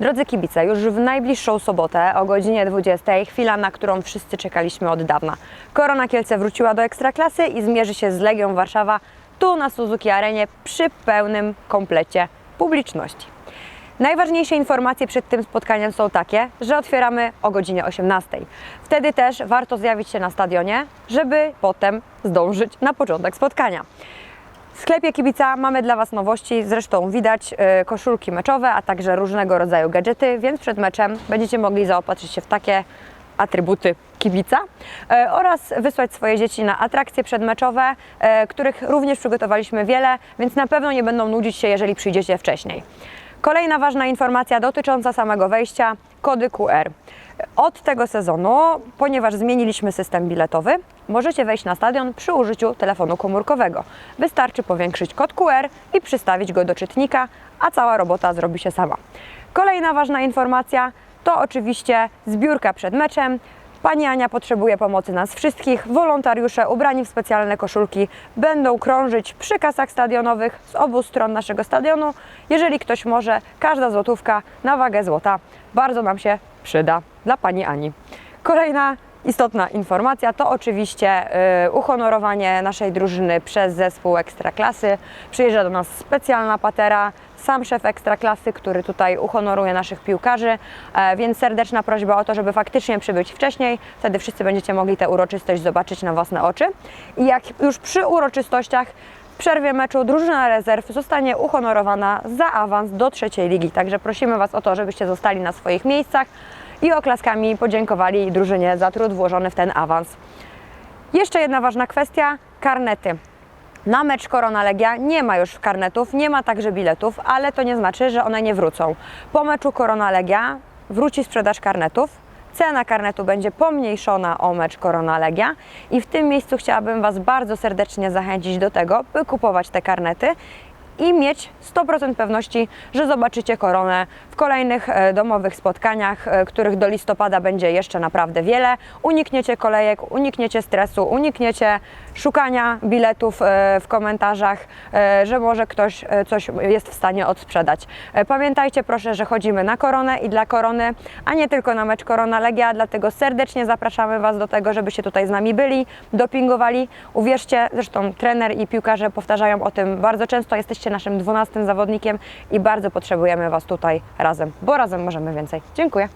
Drodzy kibice, już w najbliższą sobotę o godzinie 20 chwila, na którą wszyscy czekaliśmy od dawna. Korona Kielce wróciła do Ekstraklasy i zmierzy się z Legią Warszawa tu na Suzuki Arenie przy pełnym komplecie publiczności. Najważniejsze informacje przed tym spotkaniem są takie, że otwieramy o godzinie 18. Wtedy też warto zjawić się na stadionie, żeby potem zdążyć na początek spotkania. W sklepie Kibica mamy dla Was nowości, zresztą widać y, koszulki meczowe, a także różnego rodzaju gadżety, więc przed meczem będziecie mogli zaopatrzyć się w takie atrybuty kibica e, oraz wysłać swoje dzieci na atrakcje przedmeczowe, e, których również przygotowaliśmy wiele, więc na pewno nie będą nudzić się, jeżeli przyjdziecie wcześniej. Kolejna ważna informacja dotycząca samego wejścia, kody QR. Od tego sezonu, ponieważ zmieniliśmy system biletowy, możecie wejść na stadion przy użyciu telefonu komórkowego. Wystarczy powiększyć kod QR i przystawić go do czytnika, a cała robota zrobi się sama. Kolejna ważna informacja to oczywiście zbiórka przed meczem. Pani Ania potrzebuje pomocy nas wszystkich. Wolontariusze ubrani w specjalne koszulki będą krążyć przy kasach stadionowych z obu stron naszego stadionu. Jeżeli ktoś może, każda złotówka na wagę złota bardzo nam się przyda dla Pani Ani. Kolejna istotna informacja to oczywiście y, uhonorowanie naszej drużyny przez zespół Ekstraklasy. Przyjeżdża do nas specjalna patera, sam szef Ekstraklasy, który tutaj uhonoruje naszych piłkarzy, e, więc serdeczna prośba o to, żeby faktycznie przybyć wcześniej, wtedy wszyscy będziecie mogli tę uroczystość zobaczyć na własne oczy. I jak już przy uroczystościach w przerwie meczu drużyna rezerw zostanie uhonorowana za awans do trzeciej ligi. Także prosimy Was o to, żebyście zostali na swoich miejscach i oklaskami podziękowali drużynie za trud włożony w ten awans. Jeszcze jedna ważna kwestia, karnety. Na mecz Korona Legia nie ma już karnetów, nie ma także biletów, ale to nie znaczy, że one nie wrócą. Po meczu Korona Legia wróci sprzedaż karnetów. Cena karnetu będzie pomniejszona o mecz Korona Legia i w tym miejscu chciałabym Was bardzo serdecznie zachęcić do tego, by kupować te karnety i mieć 100% pewności, że zobaczycie koronę w kolejnych e, domowych spotkaniach, e, których do listopada będzie jeszcze naprawdę wiele. Unikniecie kolejek, unikniecie stresu, unikniecie szukania biletów e, w komentarzach, że może ktoś coś jest w stanie odsprzedać. Pamiętajcie proszę, że chodzimy na koronę i dla korony, a nie tylko na mecz Korona Legia, dlatego serdecznie zapraszamy Was do tego, żebyście tutaj z nami byli, dopingowali. Uwierzcie, zresztą trener i piłkarze powtarzają o tym bardzo często, jesteście naszym 12 zawodnikiem i bardzo potrzebujemy Was tutaj razem, bo razem możemy więcej. Dziękuję.